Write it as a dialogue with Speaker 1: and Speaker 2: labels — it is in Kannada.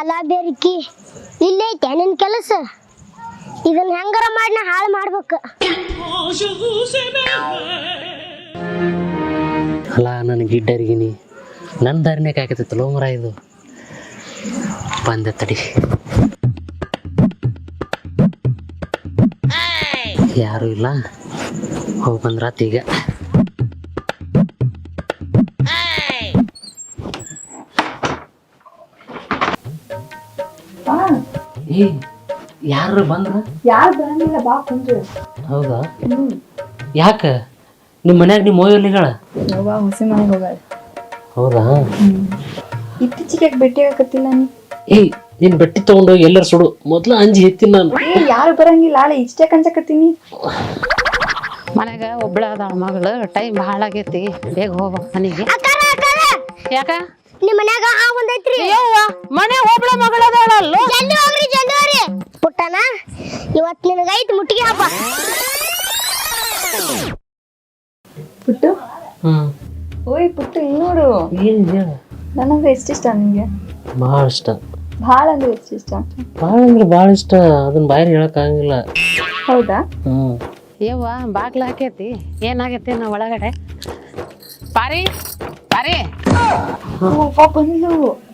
Speaker 1: ಅಲ್ಲ ಬೇರಿಕಿ ಇಲ್ಲೇ ಐತೆ, ನಿನ್ ಕೆಲಸ? ಇದನ್ನ ಹೆಂಗಾರ ಮಾಡಿ ನಾ ಹಾಳು ಮಾಡ್ಬೇಕು?
Speaker 2: ಅಲ್ಲ ನನ್ನ ಗಿಡ್ಡರಿಗಿನಿ ನನ್ನ ದಾರಿನೇ ಕಾಯ್ಕತ್ತೈತಲ್ಲ ಮರ ಇದು? ಬಂದ ತಡಿ. ಯಾರು ಇಲ್ಲ. ಹೋಗಿ ಬಂದ್ರಾತ್ ಏ ಯಾರು ಬಂದ್ರ?
Speaker 3: ಯಾರು ಬರಂಗಿಲ್ಲ ಬಾ ಕುಂದ್ರು
Speaker 2: ಹೌದಾ? ಯಾಕ? ನಿಮ್ಮ ಮನ್ಯಾಗ ನಿಮ್ಮ ಮೋಯಲ್ಲಿಗಳ?
Speaker 3: ಯವ್ವ ಹುಸಿ ಮನೆಗೆ ಹೋಗಾಳ
Speaker 2: ಹೌದಾ?
Speaker 3: ಇತ್ತೀಚೆಗೆ ಭೇಟಿ ಆಗತ್ತಿಲ್ಲ ನೀ?
Speaker 2: ಏ ನೀನ್ ಬೆಟ್ಟಿ ತಗೊಂಡೋಗಿ ಎಲ್ಲರ ಸುಡು. ಮೊದ್ಲು ಅಂಜಿ ಎತ್ತಿನ ನಾನು.
Speaker 3: ಏ ಯಾರು ಬರಂಗಿಲ್ಲ ಆಳೆ ಇಷ್ಟೇ ಕಂಚಕತ್ತೀನಿ
Speaker 4: ಮನ್ಯಾಗ ಒಬ್ಳ ಅದಾಳ ಮಗಳು ಟೈಮ್ ಭಾಳ ಆಗೈತಿ ಬೇಗ ಹೋಗ್ಬೇಕು ಮನೆಗೆ. ಯಾಕ?
Speaker 1: ನಿಮ್ಮ ಮನ್ಯಾಗ ಆ ಒಂದೈತ್ರಿ
Speaker 4: ಮನೆ ಒಬ್ಳ ಮಗಳು ಅದಾಳಲ್ಲ
Speaker 1: ಜಲ್ದಿ ಹೋಗ್ರಿ ಜಲ್ದಿ ಹೋಗ್ರಿ ಪುಟ್ಟನ ಇವತ್ ನಿನಗೈತ್ ಮುಟ್ಟಿಗೆ ಹಬ್ಬ.
Speaker 3: ಪುಟ್ಟು?
Speaker 2: ಹ್ಮ್.
Speaker 3: ಓಯ್ ಪುಟ್ಟು ಇಲ್ಲಿ ನೋಡು. ನನಗೆ ಎಷ್ಟಿಷ್ಟ ನಿಂಗೆ.
Speaker 2: ಭಾಳ ಇಷ್ಟ.
Speaker 3: ಭಾಳ ಅಂದ್ರೆ ಎಷ್ಟು ಇಷ್ಟ.
Speaker 2: ಭಾಳ ಅಂದ್ರೆ ಭಾಳ ಇಷ್ಟ. ಅದನ್ನ ಬಾಯಲ್ಲಿ ಹೇಳಕ್ ಆಗಂಗಿಲ್ಲ.
Speaker 3: ಹೌದಾ?
Speaker 2: ಹ್ಮ್.
Speaker 4: ಯವ್ವ ಬಾಗ್ಲ ಹಾಕೈತಿ. ಏನಾಗೈತಿ ನಾ ಒಳಗಡೆ? ಪಾರಿ ಪಾರಿ.
Speaker 3: ಅವ್ವ ಬಂದ್ಲು.